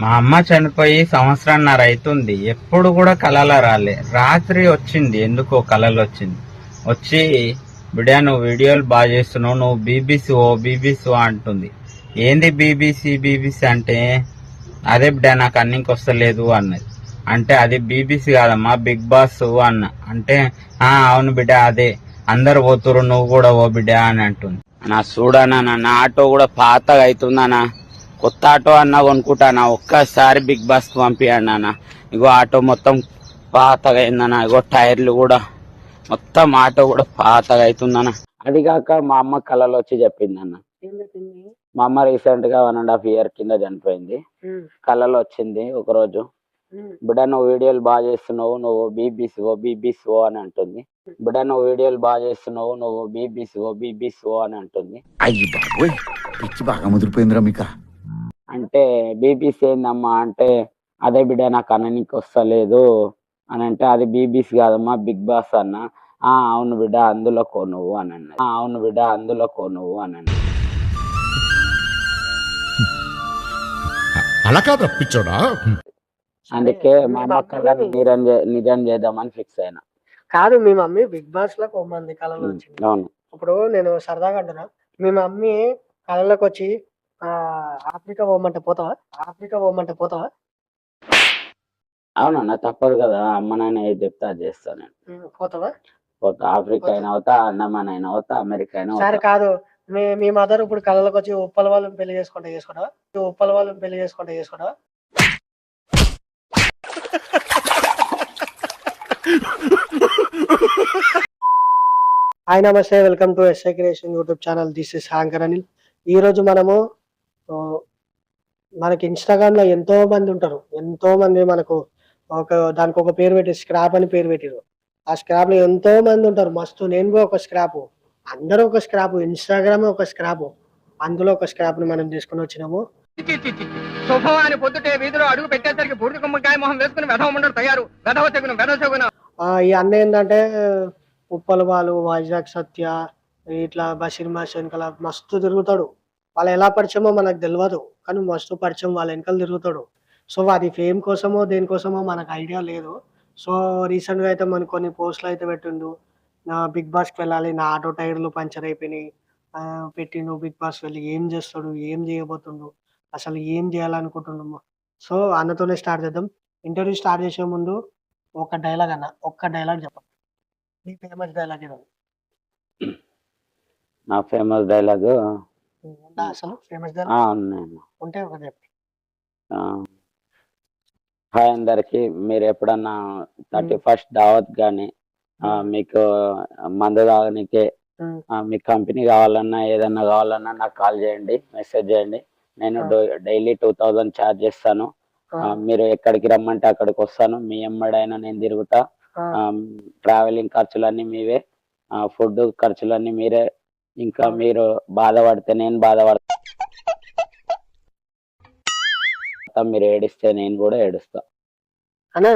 మా అమ్మ చనిపోయి సంవత్సరాన్నర అవుతుంది ఎప్పుడు కూడా కలలు రాలే. రాత్రి వచ్చింది. ఎందుకో కలలు వచ్చింది. వచ్చి బిడ్డా నువ్వు వీడియోలు బాగా చేస్తున్నావు. నువ్వు బీబీసీ ఓ బీబీసీ అంటుంది. ఏంది బీబీసీ బీబీసీ అంటే? అదే బిడ్డ నాకు అన్నింకి వస్తలేదు అన్నది. అంటే అది బీబీసీ కాదమ్మా బిగ్ బాస్ అన్న. అంటే ఆ అవును బిడ్డ అదే. అందరు పోతురు నువ్వు కూడా ఓ బిడ్డ అని అంటుంది. నా చూడనా నా ఆటో కూడా పాతగా అవుతుందనా కొత్త ఆటో అన్నా కొనుక్కుంటానా? ఒక్కసారి బిగ్ బాస్కి పంపియండి అన్న. ఇగో ఆటో మొత్తం పాతగా అయిందన్న ఇగో టైర్లు కూడా మొత్తం ఆటో కూడా పాతగా అవుతుందన్న అది కాక మా అమ్మ కళలో వచ్చి చెప్పిందన్న. మా అమ్మ రీసెంట్గా వన్ అండ్ హాఫ్ ఇయర్ కింద చనిపోయింది. కళలో వచ్చింది ఒక రోజు బిడ్డ నువ్వు వీడియోలు బాగా చేస్తున్నావు నువ్వు బీబీసీ ఓ బీబీసీ ఓ అని అంటుంది. బిడ్డ నువ్వు వీడియోలు బాగా చేస్తున్నావు నువ్వు బీబీసీ ఓ బీబీసీ ఓ అని అంటుంది. అయ్యి బాబోయ్ పిచ్చి బాగా ముదిరిపోయిందిరా మీకా. అంటే బీబీసీ ఏందమ్మా అంటే అదే బిడ్డ నాకు అననికి వస్తలేదు అని అంటే అది బీబీసీ కాదమ్మా బిగ్ బాస్ అన్న. ఆ అవును బిడ్డ అందులో కో నువ్వు అని అన్నది. "ఆ, అవును బిడ్డ అందులో కో నువ్వు అని అన్నది. అలా కాదు పిచ్చోడా? అందుకే మా అమ్మ కళ్ళని నిజం చేద్దామని ఫిక్స్ అయినా. కాదు మీ మమ్మీ బిగ్ బాస్లో ఒక మంది కళలో వచ్చింది. అవును. ఇప్పుడు నేను సరదాగా అంటున్నా. మీ మమ్మీ కళలోకి వచ్చి ఆఫ్రికా పోమంటే పోతావా? ఆఫ్రికా పోమంటే పోతావా? అవునన్న తప్పదు కదా అమ్మ నాయన ఏది చెప్తే అది చేస్తాను నేను. పోతావా? పోతా ఆఫ్రికా అయినా అవుతా అన్నమాన్ అయినా అవుతా అమెరికా అయినా సరే అవుతా. కాదు మీ మీ మదర్ ఇప్పుడు కళలోకి వచ్చి ఉప్పల వాళ్ళని పెళ్ళి చేసుకుంటే చేసుకుంటావా? ఉప్పల వాళ్ళని పెళ్ళి చేసుకుంటే చేసుకుంటావా? హాయ్ నమస్తే welcome to SI creation YouTube channel. This is anchor Anil. ఈ రోజు మనము ఆ, మనకి ఇన్స్టాగ్రామ్లో ఎంతో మంది ఉంటారు. ఎంతో మంది మనకు ఒక దానికి ఒక పేరు పెట్టి స్క్రాప్ అని పేరు పెట్టారు. ఆ స్క్రాప్లో ఎంతో మంది ఉంటారు. మస్తు నేను కూడా ఒక స్క్రాప్. అందరూ ఒక స్క్రాప్. ఇన్స్టాగ్రామ్ ఒక స్క్రాప్. అందులో ఒక స్క్రాప్ని మనం తీసుకుని వచ్చినాము. పొద్దుటే వీధిలో అడుగు పెట్టేసరికి బూడిద గుమ్మకాయ మొహం వేసుకుని వెధవ ఉండడు తయారు. వెధవ తెగును వెధవ తెగును ఆ, ఈ అన్న ఏంటంటే ఉప్పల వాళ్ళు వైజాగ్ సత్య ఇట్లా బషీర్ మాస్ వెనకాల మస్తు తిరుగుతాడు. వాళ్ళు ఎలా పరిచయమో మనకు తెలియదు కానీ మస్తు పరిచయం వాళ్ళ వెనకాల తిరుగుతాడు. సో అది ఫేమ్ కోసమో దేనికోసమో మనకు ఐడియా లేదు. సో రీసెంట్గా అయితే మనకు కొన్ని పోస్టులు అయితే పెట్టిండు. నా బిగ్ బాస్కి వెళ్ళాలి నా ఆటో టైర్లు పంచర్ అయిపోయినాయి. పెట్టిండు బిగ్ బాస్ వెళ్ళి ఏం చేస్తాడు ఏం చేయబోతుండు అసలు ఏం చేయాలనుకుంటున్నాము సో అన్నతోనే స్టార్ట్ చేద్దాం. ఇంటర్వ్యూ స్టార్ట్ చేసే ముందు ఒక డైలాగ్ అన్న ఒక్క డైలాగ్ చెప్పండి ఫేమస్ డైలాగ్ ఏదో నా ఫేమస్ డైలాగ్ ఉందా అసలు? ఫేమస్ ఉంటే హాయ్ అందరికి. మీరు ఎప్పుడన్నా థర్టీ ఫస్ట్ దావత్ కానీ మీకు మందు తాగనికే ఉమ్, ఆ, మీ కంపెనీ కావాలన్నా ఏదన్నా కావాలన్నా నాకు కాల్ చేయండి మెసేజ్ చేయండి. నేను డైలీ టూ థౌజండ్ ఛార్జ్ చేస్తాను. మీరు ఎక్కడికి రమ్మంటే అక్కడికి వస్తాను. మీ ఎమ్మడైనా నేను తిరుగుతా. ట్రావెలింగ్ ఖర్చులన్నీ మీవే. ఫుడ్ ఖర్చులన్నీ మీరే ఇంకా మీరు బాధపడితే నేను బాధపడతా. మీరు ఏడిస్తే నేను కూడా ఏడుస్తా. అన్న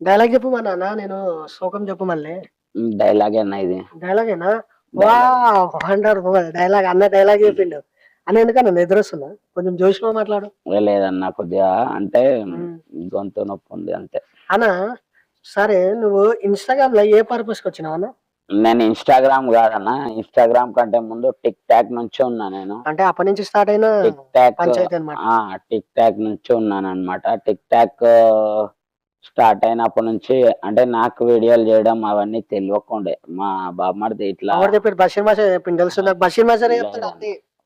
డైలాగ్ చెప్పు మా నాన్న నేను శోకం చెప్పు మళ్ళీ. డైలాగ్ అన్న ఇది. డైలాగ్. ఏనా వా అంటారు డైలాగ్ అన్న డైలాగ్ చెప్పిండు. అన్న ఎందుకన్నా నిద్ర వస్తుందా కొంచెం జోష్గా మాట్లాడు. లేదన్న కొద్దిగా అంటే. గొంతు నొప్పి ఉంది అంతే. అన్న సరే నువ్వు ఇన్స్టాగ్రామ్లో ఏ పర్పస్కి వచ్చినావు అన్న? నేను ఇన్స్టాగ్రామ్ కాదన్న. ఇన్స్టాగ్రామ్ కంటే ముందు టిక్ టాక్ నుంచి ఉన్నా నేను. అంటే అప్పటి నుంచి స్టార్ట్ అయిన టిక్ టాక్ టిక్ టాక్ నుంచి ఉన్నాను అనమాట టిక్ టాక్ స్టార్ట్ అయినప్పటి నుంచి అంటే నాకు వీడియోలు చేయడం అవన్నీ తెలియకుండే. మా బామ్మడిది ఇట్లా బషీర్ మాస్టర్ తెలుసు బషీర్ మాస్టర్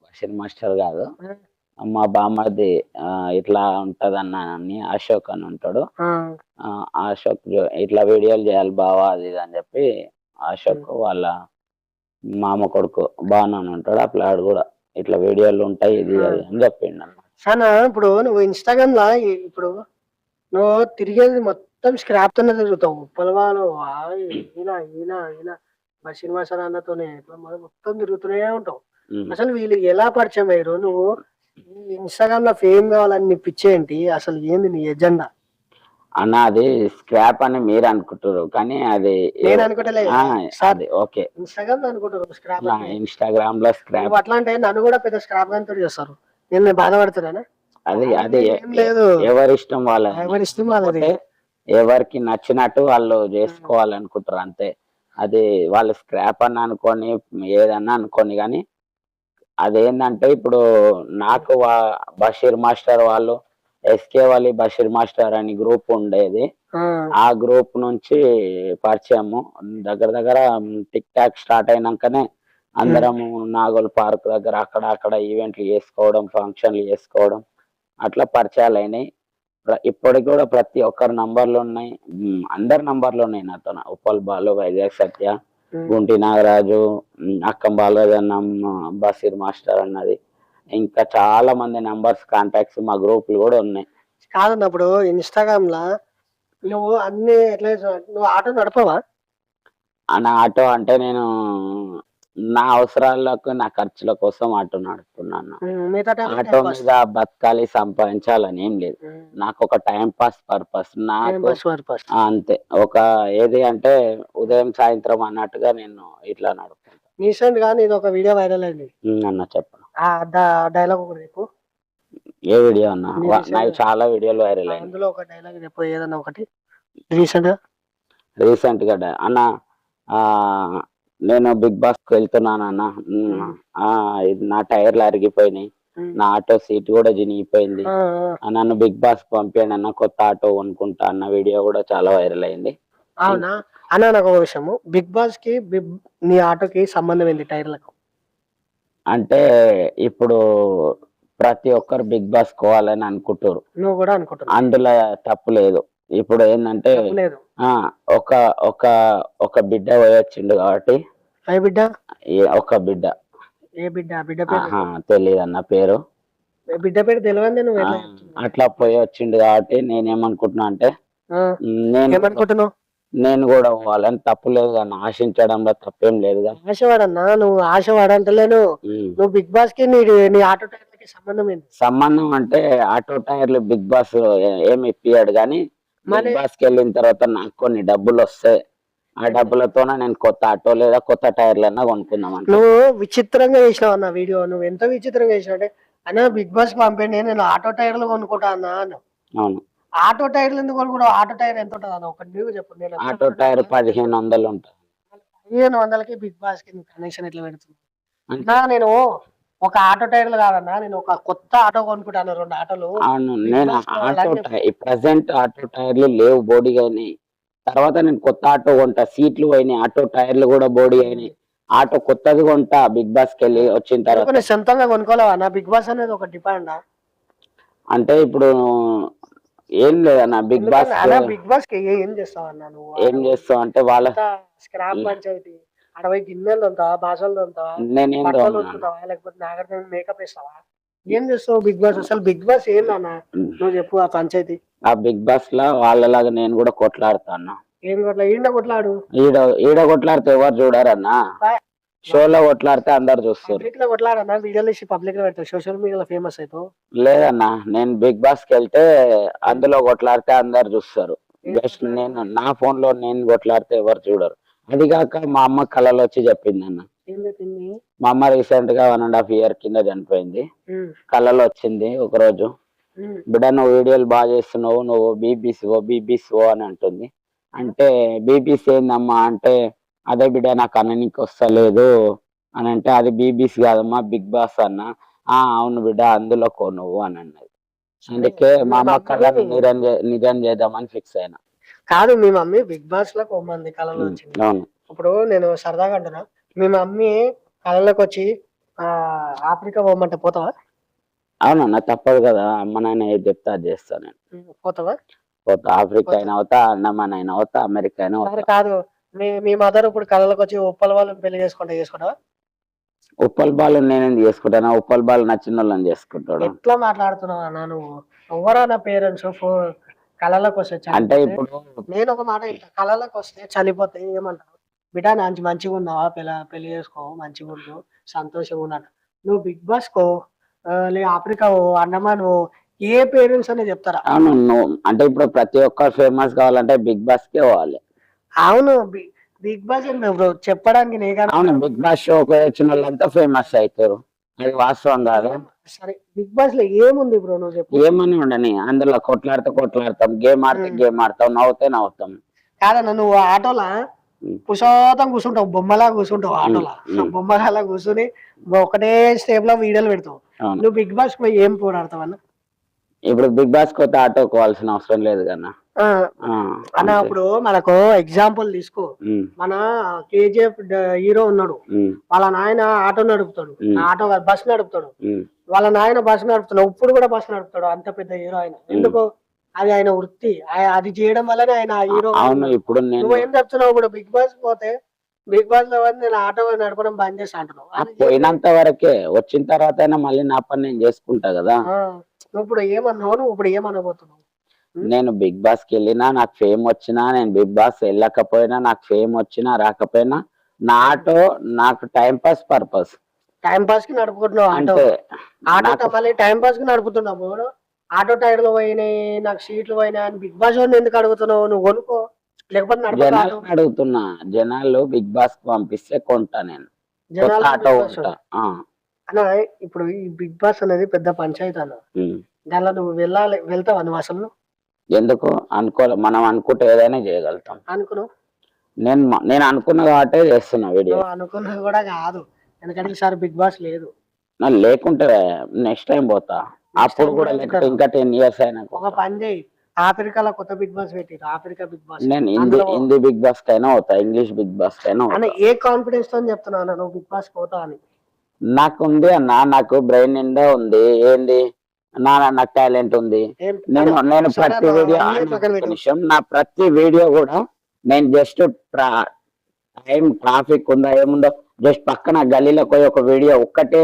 బషీర్ మాస్టర్ కాదు. మా బామ్మడిది ఆ, ఇట్లా ఉంటదన్న అని అశోక్ అని ఉంటాడు. అశోక్ ఇట్లా వీడియోలు చేయాలి బావా అది అని చెప్పి అశోక్ వాళ్ళ మామ కొడుకు బాను అని ఉంటాడు ఆ పిల్లాడు కూడా. ఇట్లా వీడియోలు ఉంటాయి ఇది అది అని చెప్పిండు అన్నమాట సనా ఇప్పుడు నువ్వు ఇన్స్టాగ్రామ్ లా ఇప్పుడు నువ్వు తిరిగేది మొత్తం స్క్రాప్ తోనే తిరుగుతావు. పొలవాలు ఈయన ఈయన ఈయన బషీర్ మాస్టర్ అన్నతోనే ఇట్లా మొ- మొత్తం తిరుగుతూనే ఉంటావు. అసలు వీళ్ళు ఎలా పరిచయం అయ్యారు? నువ్వు ఇన్స్టాగ్రామ్లో ఫేమ్ కావాలని నీ పిచ్చి ఏంటి అసలు ఏంది నీ ఎజెండా అన్న అది స్క్రాప్ అని మీరు అనుకుంటారు కానీ అది నేను అనుకుంటలే ఆ, సార్ అది ఓకే. ఇన్స్టాగ్రామ్ అనుకుంటారు స్క్రాప్ ఇన్స్టాగ్రామ్లో స్క్రాప్ అట్లా అంటే నన్ను కూడా పెద్ద స్క్రాప్ గాని చేస్తారు. నేను నేను బాధపడుతున్నానా? అది అది లేదు. ఎవరి ఇష్టం వాళ్ళ ఎవరి ఇష్టం వాళ్ళది. ఎవరికి నచ్చినట్టు వాళ్ళు చేసుకోవాలనుకుంటారు అంతే. అది వాళ్ళు స్క్రాప్ అని అనుకొని ఏదన్నా అనుకోని కానీ అదేంటంటే ఇప్పుడు నాకు బషీర్ మాస్టర్ వాళ్ళు ఎస్కే వాళ్ళి బషీర్ మాస్టర్ అని గ్రూప్ ఉండేది. ఆ, గ్రూప్ నుంచి పరిచయము. దగ్గర దగ్గర టిక్ టాక్ స్టార్ట్ అయినాకనే అందరము నాగోల్ పార్క్ దగ్గర అక్కడ అక్కడ ఈవెంట్లు చేసుకోవడం ఫంక్షన్లు చేసుకోవడం అట్లా పరిచయాలు అయినాయి. ఇప్పటికి కూడా ప్రతి ఒక్కరి నంబర్లు ఉన్నాయి. అందరి నంబర్లు ఉన్నాయి నాతో. ఉప్పల్ బాలు వైజాగ్ సత్య. గుంటి నాగరాజు అక్కం బాలరాజు అన్న బషీర్ మాస్టర్ అన్నది. ఇంకా చాలా మంది నంబర్స్ కాంటాక్ట్స్ మా గ్రూపులు కూడా ఉన్నాయి. కాదన్నప్పుడు ఇన్స్టాగ్రామ్ లా నువ్వు అన్ని ఎట్లా? నువ్వు ఆటో నడపవా? ఆ నా ఆటో అంటే నేను నా అవసరాలకు నా ఖర్చుల కోసం ఆటో నడుపుతున్నాను. ఆటో. మీద బతకాలి సంపాదించాలని ఏం లేదు. నాకు ఒక టైం పాస్ పర్పస్. నాకు అంతే. ఒక ఏది అంటే ఉదయం సాయంత్రం అన్నట్టుగా నేను ఇట్లా నడుపుకుంటాను రీసెంట్గా ఇది ఒక వీడియో వైరల్ అయింది. అన్న చెప్పను డైలాగ్ ఒకటి చెప్పు. ఏ వీడియో అన్న. నాకు చాలా వీడియోలు వైరల్ అయింది అందులో ఒక డైలాగ్ చెప్పు ఏదన్నా ఒకటి. రీసెంట్గా రీసెంట్గా అన్న నేను బిగ్ బాస్కి వెళ్తున్నాను అన్న. ఇది నా టైర్లు అరిగిపోయినాయి. నా ఆటో సీట్ కూడా జినిగిపోయింది. నన్ను బిగ్ బాస్ పంపించండి అన్న కొత్త ఆటో కొనుక్కుంటా అన్న వీడియో కూడా చాలా వైరల్ అయింది. అవునా? అన్న నాకు ఒక విషయము. బిగ్ బాస్కి బిగ్ నీ ఆటోకి సంబంధం ఏంది టైర్లకు? అంటే ఇప్పుడు ప్రతి ఒక్కరు బిగ్ బాస్ కోవాలని అనుకుంటారు నువ్వు కూడా అనుకుంటున్నావు. అందులో తప్పు లేదు. ఇప్పుడు ఏంటంటే లేదు. ఆ ఒక ఒక ఒక బిడ్డ పోయొచ్చిండు కాబట్టి ఏ బిడ్డ? ఈ- ఒక బిడ్డ. ఏ బిడ్డ? ఆ బిడ్డ పేరు? ఆహా తెలియదు అన్న పేరు. ఏ బిడ్డ పేరు తెలియదు నువ్వు ఆ, ఎట్లా చెప్తున్నావు? అట్లా పోయి వచ్చిండు కాబట్టి నేనేమనుకుంటున్నా అంటే ఆ, నేను ఏమనుకుంటున్నావు? నేను కూడా పోవాలని తప్పు లేదు కానీ ఆశించడంలో తప్పేం లేదుగా. ఆశవాడన్నా నువ్వు ఆశవాడంటలేను ఉమ్. నువ్వు బిగ్ బాస్కి నీ నీ ఆటో టైర్లకి సంబంధం ఏంది? సంబంధం అంటే ఆటో టైర్లు బిగ్ బాస్ ఏమి ఇప్పియాడు కానీ బిగ్ బాస్కి వెళ్ళిన తర్వాత నాకు కొన్ని డబ్బులు వస్తాయి. ఆ డబ్బులతోనే నేను కొత్త ఆటో లేదా కొత్త టైర్లన్నా కొనుక్కుందాం. నువ్వు విచిత్రంగా చేసినావు అన్న వీడియో. నువ్వు ఎంత విచిత్రంగా చేసినావు అంటే అన్న బిగ్ బాస్ పంపండి నేను ఆటో టైర్లు కొనుక్కుంటా అన్న అవును. ఆటో టైర్లు ఎందుకు కొనుక్కుంటావు ఆటో టైర్ ఎంత ఉంటుంది అన్న? ఒకటి నువ్వు చెప్పు నేను ఆటో టైర్ పదిహేను వందలు ఉంటుంది. పదిహేను వందలకి బిగ్ బాస్కి కనెక్షన్ ఎట్లా అన్నా నేను ఒక ఆటో టైర్లు కాదన్నా నేను ఒక కొత్త ఆటో కొనుక్కుంటాను రెండు ఆటోలు. అవును నేను ఆటో ప్రజెంట్ ఆటో టైర్లు లేవు బోడీ అయినాయి. తర్వాత నేను కొత్త ఆటో కొంటా సీట్లు పోయినాయి ఆటో టైర్లు కూడా బోడీ అయినాయి. ఆటో కొత్తది కొంటా బిగ్ బాస్కి వెళ్ళి వచ్చిన తర్వాత. సొంతంగా కొనుక్కోలేవా? బిగ్ బాస్ అనేది ఒక డిపాండ్ అంటే ఇప్పుడు ఏం లేదన్న బిగ్ బాస్ అన్న బిగ్ బాస్కి ఏం చేస్తావు అన్న నువ్వు? ఏం చేస్తావు అంటే వాళ్ళ స్క్రాప్ పంచాయతీ. అడవై గిన్నెలు తొంతావా బాసలు నేనేం. ఉతుకుతావా? లేకపోతే నాగరిక మేకప్ వేస్తావా? ఏం చేస్తావు బిగ్ బాస్? అసలు బిగ్ బాస్ ఏందన్న నువ్వు చెప్పు ఆ పంచాయతీ. ఆ బిగ్ బాస్లో వాళ్ళలాగా నేను కూడా కొట్లాడుతాను ఏం కొట్లా ఈడ కొట్లాడు. ఈడ ఈడ కొట్లాడితే ఎవరు చూడారన్నా? షోలో కొట్లాడితే అందరు చూస్తారు. పబ్లిక్లో కొట్లాడన్నా వీడియోలు ఇచ్చి పబ్లిక్లో పెడతావు సోషల్ మీడియాలో ఫేమస్ అవుతావు లేదన్నా నేను బిగ్ బాస్కి వెళ్తే అందులో కొట్లాడితే అందరు చూస్తారు. జస్ట్ నేను నా ఫోన్లో నేను కొట్లాడితే ఎవరు చూడరు. అది కాక మా అమ్మ కళలో వచ్చి చెప్పింది అన్న ఏం చెప్పింది మా అమ్మ రీసెంట్గా వన్ అండ్ హాఫ్ ఇయర్ కింద చనిపోయింది. కళలో వచ్చింది ఒక రోజు బిడ్డ నువ్వు వీడియోలు బాగా చేస్తున్నావు. నువ్వు బీబీసీ ఓ బీబీసీ ఓ అని అంటుంది. అంటే బీబీసీ ఏందమ్మా? అంటే అదే బిడ్డ నాకు అననికి వస్తలేదు అని అంటే అది బీబీసీ కాదమ్మా బిగ్ బాస్ అన్న. ఆ అవును బిడ్డ అందులో కో నువ్వు అని అన్నది. అందుకే మా అమ్మ నిజం చేద్దామని ఫిక్స్ అయినా. కాదు మీ మమ్మీ బిగ్ బాస్లో మంది కళలో వచ్చింది. ఇప్పుడు నేను సరదాగా అంటున్నా మీ మమ్మీ కళలోకి వచ్చి ఆఫ్రికా పోమంటే పోతావా? అవునన్న తప్పదు కదా అమ్మ నాయన ఏది చెప్తే అది చేస్తా నేను. పోతావా? పోతా ఆఫ్రికా అయినా అవుతా అన్నమాన్ అయినా అవుతా అమెరికా అయినా కాదు మీ మీ మదర్ ఇప్పుడు కళలోకి వచ్చి ఉప్పల వాళ్ళని పెళ్ళి చేసుకుంటే చేసుకుంటావా? ఉప్పల్ బాల్ నేను చేసుకుంటాను? ఉప్పల్ బాల్ నచ్చిన వాళ్ళని చేసుకుంటాడు. ఎట్లా మాట్లాడుతున్నావు అన్న నువ్వు? ఎవరా నా పేరెంట్స్? కళలోకి వస్తే అంటే ఇప్పుడు నేను ఒక మాట కళలోకి వస్తే చనిపోతే ఏమంటావు? బిడ్డ మంచి మంచిగా ఉన్నావా? పెళ్ళ పెళ్ళి చేసుకో మంచిగా ఉండు సంతోషంగా ఉన్నాడు నువ్వు బిగ్ బాస్ కో లే ఆఫ్రికా ఓ అండమాన్ ఓ ఏ పేరెంట్స్ అనేది చెప్తారా? అవును అంటే ఇప్పుడు ప్రతి ఒక్కరు ఫేమస్ కావాలంటే బిగ్ బాస్ కే పోవాలి. అవును బిగ్ బాస్ బ్రో? చెప్పడానికి అవును బిగ్ బాస్ షోకి వచ్చిన వాళ్ళంతా ఫేమస్ అవుతారు అది వాస్తవం కాదు. సరే బిగ్ బాస్లో ఏముంది బ్రో నువ్వు చెప్పు. ఏమని ఉండని అందులో కొట్లాడితే కొట్లాడతాం గేమ్ ఆడితే. గేమ్ ఆడతాం నవ్వుతే నవ్వుతాం. కాదన్న నువ్వు ఆటోలా. కుశోతం కూర్చుంటావు బొమ్మలా కూర్చుంటావు ఆటోలా. బొమ్మలా కూర్చుని ఒకటే స్టేప్లో వీడియోలు పెడతావు. నువ్వు బిగ్ బాస్ పోయి ఏం పోరాడతావు అన్న ఇప్పుడు బిగ్ బాస్ కొత్త ఆటో కోవాల్సిన అవసరం లేదు కన్నా. అన్న. ఇప్పుడు మనకు ఎగ్జాంపుల్ తీసుకో. మన కేజీఎఫ్ హీరో ఉన్నాడు. వాళ్ళ నాయన ఆటో నడుపుతాడు. ఆటో బస్ నడుపుతాడు. వాళ్ళ నాయన బస్ నడుపుతున్నాడు ఇప్పుడు కూడా బస్ నడుపుతాడు అంత పెద్ద హీరో ఆయన. ఎందుకు? అది ఆయన వృత్తి. అది చేయడం వల్లనే ఆయన హీరో అవును ఇప్పుడు నేను నువ్వు ఏం చెప్తున్నావు ఇప్పుడు? బిగ్ బాస్ పోతే బిగ్ బాస్లో నేను ఆటో నడపడం బంద్ చేస్తా అంటున్నావు. పోయినంత వరకే వచ్చిన తర్వాత మళ్ళీ నా పని నేను చేసుకుంటా కదా. నువ్వు ఇప్పుడు ఏమన్నావు నువ్వు ఇప్పుడు ఏమనబోతున్నావు? నేను బిగ్ బాస్కి వెళ్ళినా నాకు ఫేమ్ వచ్చినా నేను బిగ్ బాస్ వెళ్ళకపోయినా నాకు ఫేమ్ వచ్చినా రాకపోయినా నా ఆటో నాకు టైం పాస్ పర్పస్. టైం పాస్కి నడుపుకుంటున్నావు ఆటో? అంటే ఆటో నాకు- టైం పాస్కి నడుపుతున్నావు ఆటో టైర్లు పోయినాయి నాకు సీట్లు పోయినాయి అని బిగ్ బాస్ వాడిని ఎందుకు అడుగుతున్నావు? నువ్వు కొనుక్కో. లేకపోతే నడపదు జనాలు ఆటో అడుగుతున్నా జనాలు బిగ్ బాస్కి పంపిస్తే కొంటా నేను. కొత్త జనాలు ఆటో Big Boss కొంటా ఆ, అన్న ఇప్పుడు ఈ బిగ్ బాస్ అనేది పెద్ద పంచాయతీ అన్న. దానిలో నువ్వు వెళ్ళాలి వెళ్తావా నువ్వు అసలు? ఎందుకు? అనుకోలే మనం అనుకుంటే ఏదైనా చేయగలుగుతాం. అనుకున్నావు? నేను నేను అనుకున్న కాబట్టే చేస్తున్నా వీడియో. అనుకున్నది కూడా కాదు. ఎందుకంటే ఈసారి బిగ్ బాస్ లేదు. నా లేకుంటే నెక్స్ట్ టైం పోతా. అప్పుడు కూడా. ఇంకా టెన్ ఇయర్స్ అయినా ఒక పని చేయి. ఆఫ్రికాలో కొత్త బిగ్ బాస్ పెట్టిరు ఆఫ్రికా బిగ్ బాస్. నేను హిందీ హిందీ బిగ్ బాస్ కైనా పోతా ఇంగ్లీష్ బిగ్ బాస్ కైనా. ఏ కాన్ఫిడెన్స్తో చెప్తున్నావు అన్న నువ్వు బిగ్ బాస్ పోతా అని నాకు ఉంది అన్న నాకు బ్రెయిన్ నిండా ఉంది. ఏంది? నా నాకు టాలెంట్ ఉంది. నేను నేను ప్రతి వీడియో. నిమిషం. నా ప్రతి వీడియో కూడా నేను జస్ట్ టైం ట్రాఫిక్ ఉందా ఏముందో జస్ట్ పక్కన గల్లీలో పోయి ఒక వీడియో ఒక్కటే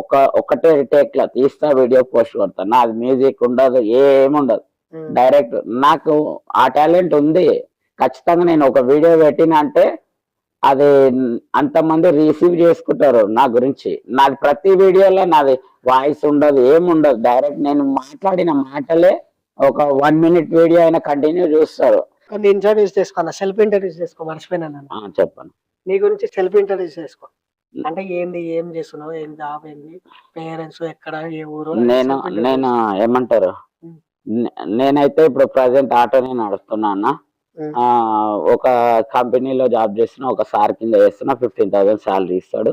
ఒక ఒకటే టేక్ లా తీస్తా వీడియో పోస్ట్ కొడతా. నాది మ్యూజిక్ ఉండదు ఏముండదు. డైరెక్ట్ నాకు ఆ టాలెంట్ ఉంది. ఖచ్చితంగా నేను ఒక వీడియో పెట్టిన అంటే అది అంతమంది రిసీవ్ చేసుకుంటారు నా గురించి. నాది ప్రతి వీడియోలో నాది వాయిస్ ఉండదు ఏముండదు డైరెక్ట్ నేను మాట్లాడిన మాటలే ఒక వన్ మినిట్ వీడియో అయినా కంటిన్యూ చూస్తారు. కొన్ని ఇంటర్వ్యూస్ చేసుకో సెల్ఫ్ ఇంటర్వ్యూస్ చేసుకో మర్చిపోయినా చెప్పండి. నీ గురించి సెల్ఫ్ ఇంటర్వ్యూస్ చేసుకో. అంటే ఏంది ఏం చేస్తున్నావు ఏం జాబ్ ఏంది పేరెంట్స్ ఎక్కడ ఏ ఊరు నేను. నేను ఏమంటారు? నేనైతే ఇప్పుడు ప్రజెంట్ ఆటోనే నడుస్తున్నా అన్న. ఒక కంపెనీలో జాబ్ చేస్తున్నా ఒక సార్ కింద చేస్తున్నా ఫిఫ్టీన్ థౌసండ్ శాలరీ ఇస్తాడు.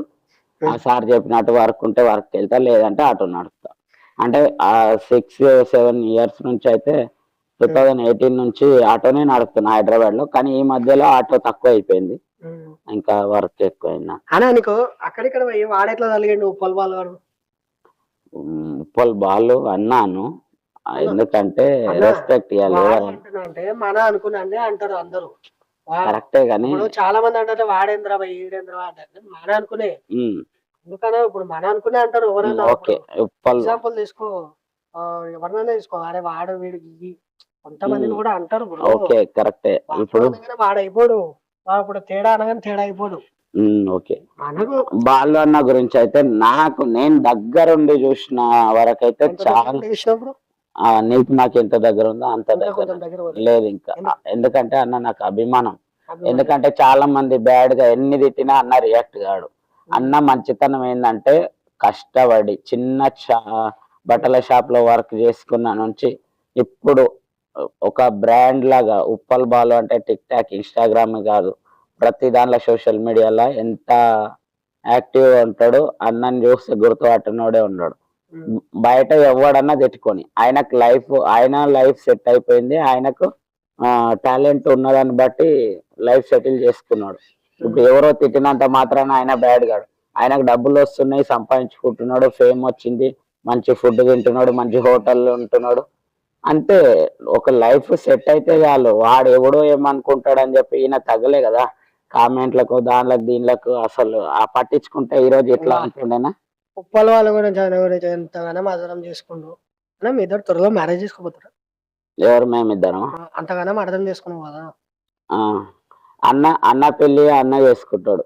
ఆ. సార్ చెప్పినట్టు వర్క్ ఉంటే వర్క్ వెళ్తా లేదంటే ఆటో నడుపుతా. అంటే ఆ సిక్స్ సెవెన్ ఇయర్స్ నుంచి అయితే టూ థౌజండ్ ఎయిటీన్ నుంచి ఆటోనే నడుపుతున్నా హైదరాబాద్లో కానీ ఈ మధ్యలో ఆటో తక్కువ అయిపోయింది. ఇంకా వర్క్ ఎక్కువైంది. నీకు అక్కడిక్కడ వాడు? ఉప్పల్ బాలు అన్నాను. ఎందుకంటే రెస్పెక్ట్ అంటే మన అనుకున్నాండి అంటారు అందరూ. కరెక్టే కానీ చాలా మంది అంటారు వాడేంద్ర ఈడేంద్ర అంటే మన అనుకునే. ఉమ్, ఎందుకన్నా ఇప్పుడు మన అనుకునే అంటారు ఎవరైనా ఎగ్జాంపుల్ తీసుకో. ఎవరినైనా తీసుకో. అరే వాడు వీడు కొంతమందిని. కూడా అంటారు. ఓకే కరెక్టే. ఇప్పుడు వాస్తవానికి వాడు అయిపోడు. వాడు ఇప్పుడు తేడా అనగానే తేడా అయిపోడు. ఓకే. బాలు అన్న గురించి అయితే నాకు నేను దగ్గరుండి చూసిన వరకైతే చాలా నీకు నాకు ఎంత దగ్గర ఉందో అంత దగ్గర. లేదు ఇంకా. ఎందుకు? ఎందుకంటే అన్న నాకు అభిమానం. ఎందుకంటే చాలా మంది బ్యాడ్గా ఎన్ని తిట్టినా అన్న రియాక్ట్ కాడు. అన్న మంచితనం ఏంటంటే కష్టపడి చిన్న బట్టల షాప్లో వర్క్ చేసుకున్న నుంచి ఇప్పుడు ఒక బ్రాండ్ లాగా ఉప్పల్ బాలు అంటే టిక్ టాక్ ఇన్స్టాగ్రామ్ కాదు. ప్రతి దాంట్లో సోషల్ మీడియాలో ఎంత యాక్టివ్ ఉంటాడు అన్నని చూస్తే గుర్తుపట్టినోడే ఉన్నాడు. బయట ఎవడన్నా తిట్టుకొని ఆయనకు లైఫ్ ఆయన లైఫ్ సెట్ అయిపోయింది ఆయనకు టాలెంట్ ఉన్నదాన్ని బట్టి లైఫ్ సెటిల్ చేసుకున్నాడు. ఇప్పుడు ఎవరో తిట్టినంత మాత్రాన ఆయన బ్యాడ్ గాడు. ఆయనకు డబ్బులు వస్తున్నాయి సంపాదించుకుంటున్నాడు ఫేమ్ వచ్చింది మంచి ఫుడ్ తింటున్నాడు మంచి హోటల్లో ఉంటున్నాడు. అంతే ఒక లైఫ్ సెట్ అయితే చాలు. వాడు ఎవడో ఏమనుకుంటాడు అని చెప్పి ఈయన తగలే కదా. కామెంట్లకు దానిలకు దీనిలకు అసలు ఆ పట్టించుకుంటే ఈ రోజు ఎట్లా ఉంటుండేనా ఉప్పల వాళ్ళ గురించి ఆయన గురించి ఎంతగానో అర్థం చేసుకుండు అన్న మీ ఇద్దరు త్వరలో మ్యారేజ్ చేసుకోపోతారు ఎవరు మేమిద్దరం అంతగానో అర్థం చేసుకున్నావు కదా. ఆ అన్న అన్న పెళ్ళి అన్న చేసుకుంటాడు.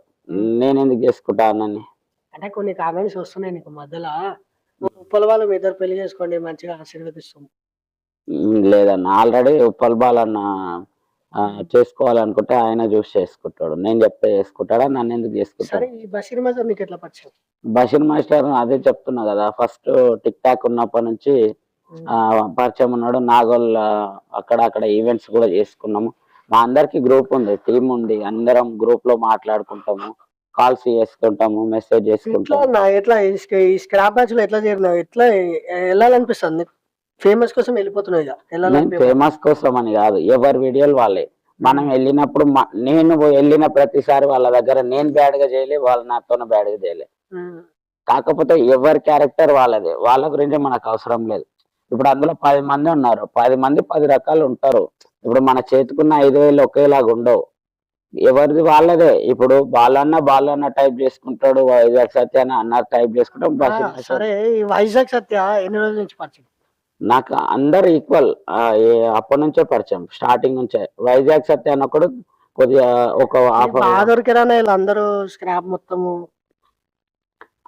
నేను ఎందుకు చేసుకుంటా అన్నని? అంటే కొన్ని కామెంట్స్ వస్తున్నాయి నీకు మధ్యలో. ఉప్పల వాళ్ళు మీ ఇద్దరు పెళ్ళి చేసుకోండి మంచిగా ఆశీర్వదిస్తాం. ఉమ్, లేదన్న ఆల్రెడీ ఉప్పల్ బాల్ అన్న చేసుకోవాలనుకుంటే ఆయన చూసి చేసుకుంటాడు. నేను చెప్తే చేసుకుంటాడా? నన్ను ఎందుకు చేసుకుంటాడు? బషీర్ మజర్ నీకు ఎట్లా పరిచయం? బషీర్ మాస్టర్ అదే చెప్తున్నా కదా ఫస్ట్ టిక్ టాక్ ఉన్నప్పటి నుంచి పరిచయం ఉన్నాడు. నాగోల్ అక్కడ అక్కడ ఈవెంట్స్ కూడా చేసుకున్నాము. మా అందరికి గ్రూప్ ఉంది టీం ఉంది. అందరం గ్రూప్లో మాట్లాడుకుంటాము కాల్స్ చేసుకుంటాము మెసేజ్ చేసుకుంటాము. ఎట్లా స్క్రాప్ బ్యాచ్లో ఎట్లా చేరినావు? ఎట్లా వెళ్ళాలనిపిస్తుంది ఫేమస్ కోసం వెళ్ళిపోతున్నావు ఇక. నేను వెళ్ళాలనిపి ఫేమస్ కోసం అని కాదు ఎవరి వీడియోలు వాళ్ళే. మనం వెళ్ళినప్పుడు మ- నేను వెళ్ళిన ప్రతిసారి వాళ్ళ దగ్గర నేను బ్యాడ్గా చేయలే వాళ్ళు నాతోనే బ్యాడ్గా చేయలే. కాకపోతే ఎవరి క్యారెక్టర్ వాళ్ళదే. వాళ్ళ గురించి మనకు అవసరం లేదు. ఇప్పుడు అందులో పది మంది ఉన్నారు. పది మంది పది రకాలు ఉంటారు. ఇప్పుడు మన చేతికున్న ఐదు వేలు ఒకేలాగా ఉండవు. ఎవరిది వాళ్ళదే. ఇప్పుడు బాలన్న బాలన్న టైప్ చేసుకుంటాడు వైజాగ్ సత్య అని అన్న టైప్ చేసుకుంటాం. సరే ఈ వైజాగ్ సత్య ఎన్ని రోజుల నుంచి పరిచయం? నాకు అందరు ఈక్వల్ అప్పటి నుంచే పరిచయం స్టార్టింగ్ నుంచే. వైజాగ్ సత్య అన్నప్పుడు కొద్దిగా ఒక అందరూ స్క్రాప్ మొత్తము.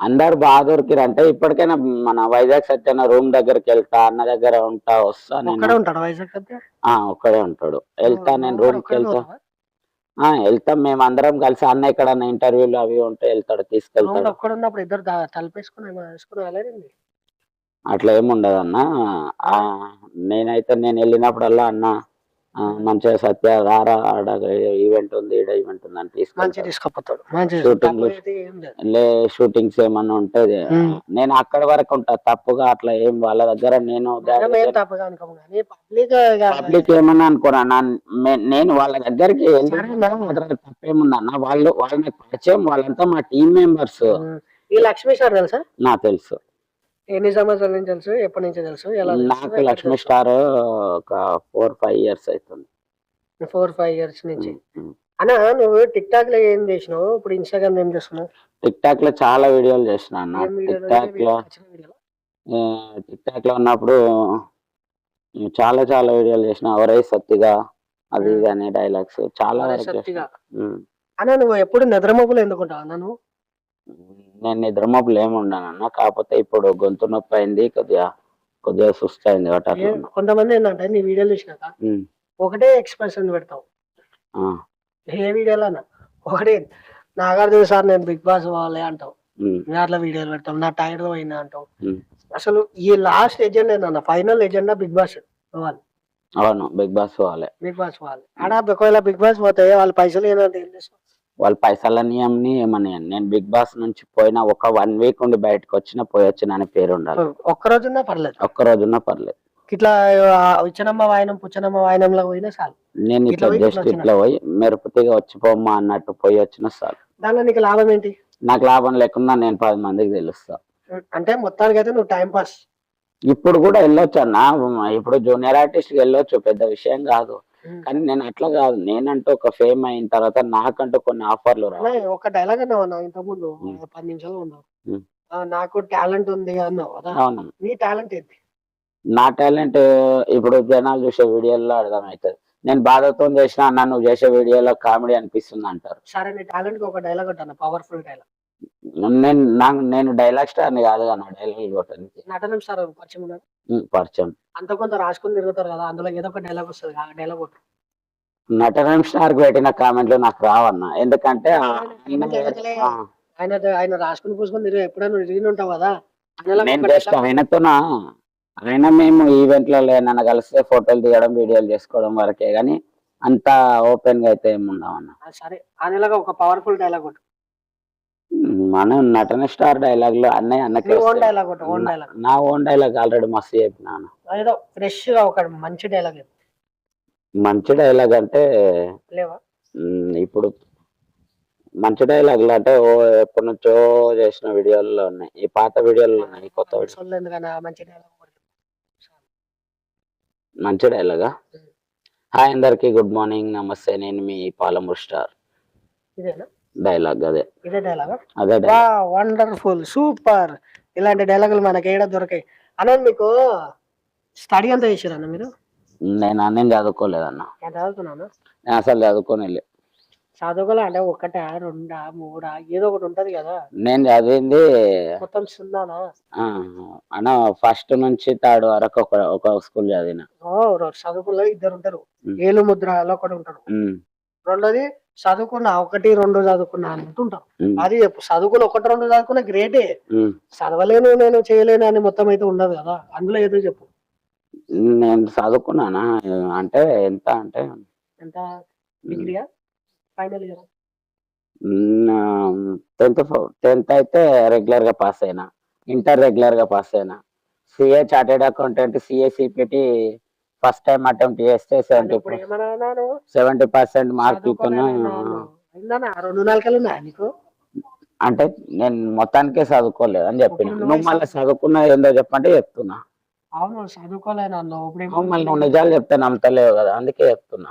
అందరు బాగా దొరికిరు అంటే ఇప్పటికైనా మన వైజాగ్ సత్య రూమ్ దగ్గరికి వెళ్తా అన్న దగ్గర ఉంటా వస్తా నేను. ఒక్కడే ఉంటాడు వైజాగ్ సత్య? ఆ, ఒక్కడే ఉంటాడు. వెళ్తా నేను రూమ్కి ఒక్కడే వెళ్తా వెళ్తాం మేము అందరం కలిసి అన్న ఇక్కడ ఇంటర్వ్యూలు అవి ఉంటే వెళ్తాడు తీసుకెళ్తాడు. అట్లా ఏమి ఉండదు అన్న నేనైతే నేను వెళ్ళినప్పుడల్లా అన్న మంచిగా సత్య రారా ఆడ ఈవెంట్ ఉంది ఈడ ఈవెంట్ ఉంది అని Shooting లో- షూటింగ్స్ ఏమన్నా ఉంటది Hmm. నేను అక్కడి వరకు ఉంటా. తప్పుగా అట్లా ఏం వాళ్ళ దగ్గర నేను పబ్లిక్ ఏమన్నా అనుకోరా నా- మే- నేను వాళ్ళ దగ్గరికి నా. తప్పేముందన్న వాళ్ళు వాళ్ళ నాకు పరిచయం వాళ్ళంతా మా టీం మెంబర్స్ ఈ లక్ష్మీ సార్ తెలుసా? నాకు తెలుసు. ఎన్ని సంవత్సరాల నుంచి తెలుసు? ఎప్పటి నుంచి తెలుసు? ఎలా నాకు లక్ష్మీ స్టార్ ఒక ఫోర్ ఫైవ్ ఇయర్స్ అవుతుంది ఫోర్ ఫైవ్ ఇయర్స్ నుంచి. అన్న నువ్వు టిక్ టాక్లో ఏం చేసినావు? ఇప్పుడు ఇన్స్టాగ్రామ్ ఏం చేస్తున్నావు? టిక్ టాక్లో చాలా వీడియోలు చేసిన అన్న. టిక్ టాక్లో టిక్ టాక్లో ఉన్నప్పుడు చాలా చాలా వీడియోలు చేసిన. ఒరే సత్తిగా అది ఇది అనే డైలాగ్స్ చాలా. అన్న నువ్వు ఎప్పుడు నిద్రమబ్బులు ఎందుకుంటావు అన్న నేను నిద్రమబ్బులు ఏమి ఉండనన్న కాకపోతే ఇప్పుడు గొంతు నొప్పి అయింది కొద్దిగా కొద్దిగా సుస్థ అయింది కాబట్టి అట్లా ఏ- ఉన్నా. కొంతమంది ఏంటంటే నీ వీడియోలు చూసినాక ఉమ్. ఒకటే ఎక్స్ప్రెషన్ పెడతావు. ఆ, ఏ వీడియోలో అన్న. ఒకటే నాగార్జున సార్ నేను బిగ్ బాస్ పోవాలి అంటావు. ఉమ్, అట్లా వీడియోలు పెడతాం నా టైర్ పోయినా అంటావు. ఉమ్. అసలు ఈ లాస్ట్ ఎజెండా ఏందన్న ఫైనల్ ఎజెండా బిగ్ బాస్ పోవాలి అవును బిగ్ బాస్ పోవాలి బిగ్ బాస్ పోవాలి ఆడ ఒకవేళ బిగ్ బాస్ పోతే వాళ్ళ పైసలు ఏంటంటే ఏం వాళ్ళ పైసలని ఏమని ఏమని నేను బిగ్ బాస్ నుంచి పోయిన ఒక వన్ వీక్ ఉండి బయటకు వచ్చిన పోయొచ్చిన అనే పేరు ఉండాలి. ఒక్క రోజున్నా పర్లేదు. పర్లేదు. ఇట్లా ఇచ్చనమ్మ వాయనం పుచ్చనమ్మ వాయనంలో పోయినా చాలు. నేను ఇట్లా జస్ట్ ఇట్లా పోయి మెరుపుతిగా వచ్చిపోమ్మా అన్నట్టు పోయి వచ్చిన సార్ దానిలో నీకు లాభం ఏంటి? నాకు లాభం లేకుండా నేను పది మందికి తెలుస్తా. అంటే మొత్తానికి అయితే నువ్వు టైం పాస్. ఇప్పుడు కూడా వెళ్ళొచ్చు అన్న ఇప్పుడు జూనియర్ ఆర్టిస్ట్ వెళ్ళొచ్చు పెద్ద విషయం కాదు. కానీ నేను అట్లా కాదు. నేనంటూ ఒక ఫేమ్ అయిన తర్వాత నాకంటూ కొన్ని ఆఫర్లు ఒక డైలాగ్ అన్నావు అన్న ఇంతకుముందు. పది నిమిషాలు ఉన్నావు నాకు టాలెంట్ ఉంది అన్నావు నీ టాలెంట్ ఏంటి? నా టాలెంట్ ఇప్పుడు జనాలు చూసే వీడియోల్లో అర్థమవుతుంది. నేను బాధతో చేసిన అన్న నువ్వు చేసే వీడియోలో కామెడీ అనిపిస్తుంది అంటారు. సరే నీ టాలెంట్కి ఒక డైలాగ్ ఉంటాను పవర్ఫుల్ డైలాగ్ నేను నాకు నేను డైలాగ్ స్టార్ కాదు కదా డైలాగ్ కొట్టడానికి. నటనం సార్ పరిచయం పరిచయం. అంత కొంత రాసుకుని తిరుగుతారు కదా అందులో ఏదో ఒక డైలాగ్ వస్తుంది ఆ డైలాగ్ కొట్టు నటనం స్టార్ పెట్టిన కామెంట్లు నాకు రావన్న ఎందుకంటే ఆయన ఆయన రాసుకుని పూసుకొని తిరిగి ఎప్పుడైనా తిరిగి ఉంటావు కదా నేను జస్ట్ ఆయనతోనా? ఆయన మేము ఈవెంట్లలో ఏమైనా కలిస్తే ఫోటోలు తీయడం వీడియోలు చేసుకోవడం వరకే కానీ అంత ఓపెన్గా అయితే ఏమి ఉండవన్న సరే. అనేలాగా ఒక పవర్ఫుల్ డైలాగ్ కొట్టు మనం నటన స్టార్ డైలాగ్లో అన్నయ్య అన్నకి ఓన్. Dialogue own dialogue. నా ఓన్ డైలాగ్ ఆల్రెడీ మస్తు చెప్పినాను ఏదో ఫ్రెష్గా ఒక మంచి డైలాగ్ మంచి డైలాగ్ అంటే లేవా? ఇప్పుడు మంచి డైలాగులు అంటే ఓ ఎప్పటి నుంచో చేసిన వీడియోల్లో ఉన్నాయి. ఈ పాత వీడియోలు ఉన్నాయి కొత్త మంచి డైలాగ్ మంచి డైలాగా? హాయ్ అందరికి గుడ్ మార్నింగ్. నమస్తే నేను మీ పాలమూరు స్టార్. ఇదేనా? డైలాగ్ అదే. ఇదే డైలాగ్? అదే వండర్ఫుల్ సూపర్. ఇలాంటి డైలాగులు మనకి ఏడ దొరకాయి? అన్న మీకు స్టడీ అంతా చేసారన్న మీరు? నేను అన్నేం. చదువుకోలేదన్న నేను చదువుతున్నాను నేను అసలు చదువుకోని చదువుకోలే అంటే ఒకటా రెండా మూడా ఏదో ఒకటి ఉంటది కదా. నేను చదివింది మొత్తం సున్నానా? ఆ, అన్న ఫస్ట్ నుంచి థర్డ్ వరకు ఒక ఒక స్కూల్ చదివిన. చదువుకున్న ఇద్దరు ఉంటారు. ఏలు ముద్రలో ఒకటి ఉమ్, రెండోది చదువుకున్న ఒకటి రెండు చదువుకున్నా ఉమ్, అది చదువుకుని ఒకటి రెండు చదువుకున్న గ్రేటే. చదవలేను నేను చేయలేను అని మొత్తం అయితే ఉండదు కదా. అందులో ఏదో చెప్పు. నేను చదువుకున్నానా? అంటే ఎంత అంటే? ఎంత? డిగ్రీయా? Final year? టెన్త్ టెన్త్ అయితే రెగ్యులర్గా పాస్ అయినా. ఇంటర్ రెగ్యులర్గా పాస్ అయినా. CA chartered accountant CA CPT first time attempt చేస్తే సెవెంటీ సెవెంటీ పర్సెంట్ రెండు నీకు? అంటే నేను మొత్తానికే చదువుకోలేదు అని చెప్పిన నువ్వు మళ్ళీ చదువుకున్నా ఏందో చెప్పంటే చెప్తున్నా. అవును చదువుకోలేను నువ్వు నిజాలు చెప్తే నమ్మతలేవు కదా అందుకే చెప్తున్నా.